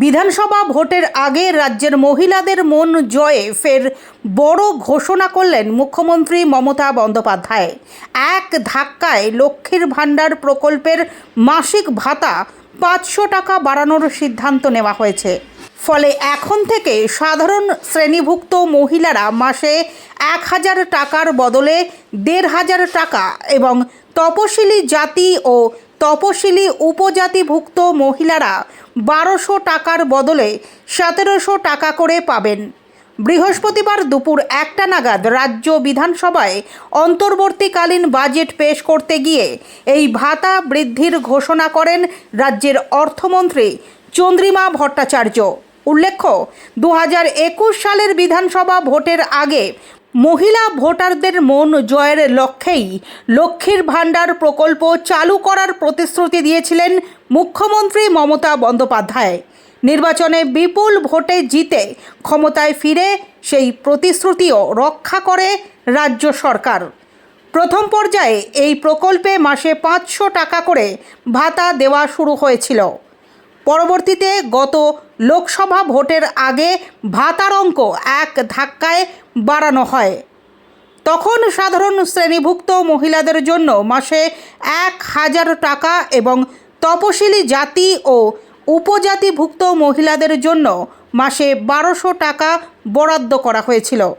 বিধানসভা ভোটের আগে রাজ্যের মহিলাদের মন জয়ে ফের বড় ঘোষণা করলেন মুখ্যমন্ত্রী মমতা বন্দ্যোপাধ্যায়। এক ধাক্কায় লক্ষ্মীর ভাণ্ডার প্রকল্পের মাসিক ভাতা পাঁচশো টাকা বাড়ানোর সিদ্ধান্ত নেওয়া হয়েছে। ফলে এখন থেকে সাধারণ শ্রেণীভুক্ত মহিলারা মাসে এক হাজার টাকার বদলে দেড় হাজার টাকা এবং তপশিলি জাতি ও তপশিলি উপজাতিভুক্ত মহিলারা বারোশো টাকার বদলে সতেরোশো টাকা করে পাবেন। বৃহস্পতিবার দুপুর একটা নাগাদ রাজ্য বিধানসভায় অন্তর্বর্তীকালীন বাজেট পেশ করতে গিয়ে এই ভাতা বৃদ্ধির ঘোষণা করেন রাজ্যের অর্থমন্ত্রী চন্দ্রিমা ভট্টাচার্য। উল্লেখ্য দু হাজার একুশ সালের বিধানসভা ভোটের আগে মহিলা ভোটারদের মন জয়ের লক্ষ্যেই লক্ষ্মীর ভাণ্ডার প্রকল্প চালু করার প্রতিশ্রুতি দিয়েছিলেন মুখ্যমন্ত্রী মমতা বন্দ্যোপাধ্যায়। নির্বাচনে বিপুল ভোটে জিতে ক্ষমতায় ফিরে সেই প্রতিশ্রুতিও রক্ষা করে রাজ্য সরকার। প্রথম পর্যায়ে এই প্রকল্পে মাসে পাঁচশো টাকা করে ভাতা দেওয়া শুরু হয়েছিল। পরবর্তীতে গত লোকসভা ভোটের আগে ভাতার অঙ্ক এক ধাক্কায় বাড়ানো হয়। তখন সাধারণ শ্রেণীভুক্ত মহিলাদের জন্য মাসে এক হাজার টাকা এবং তপশিলি জাতি ও উপজাতিভুক্ত মহিলাদের জন্য মাসে বারোশো টাকা বরাদ্দ করা হয়েছিল।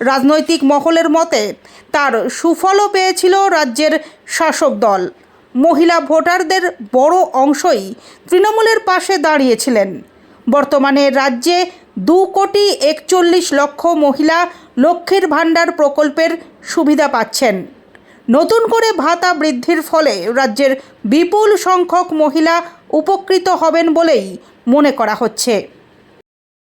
রাজনৈতিক মহলের মতে, তার সুফলও পেয়েছিল রাজ্যের শাসক দল। মহিলা ভোটারদের বড় অংশই তৃণমূলের পাশে দাঁড়িয়েছিলেন। বর্তমানে রাজ্যে দু কোটি একচল্লিশ লক্ষ মহিলা লক্ষ্মীর ভাণ্ডার প্রকল্পের সুবিধা পাচ্ছেন। নতুন করে ভাতা বৃদ্ধির ফলে রাজ্যের বিপুল সংখ্যক মহিলা উপকৃত হবেন বলেই মনে করা হচ্ছে।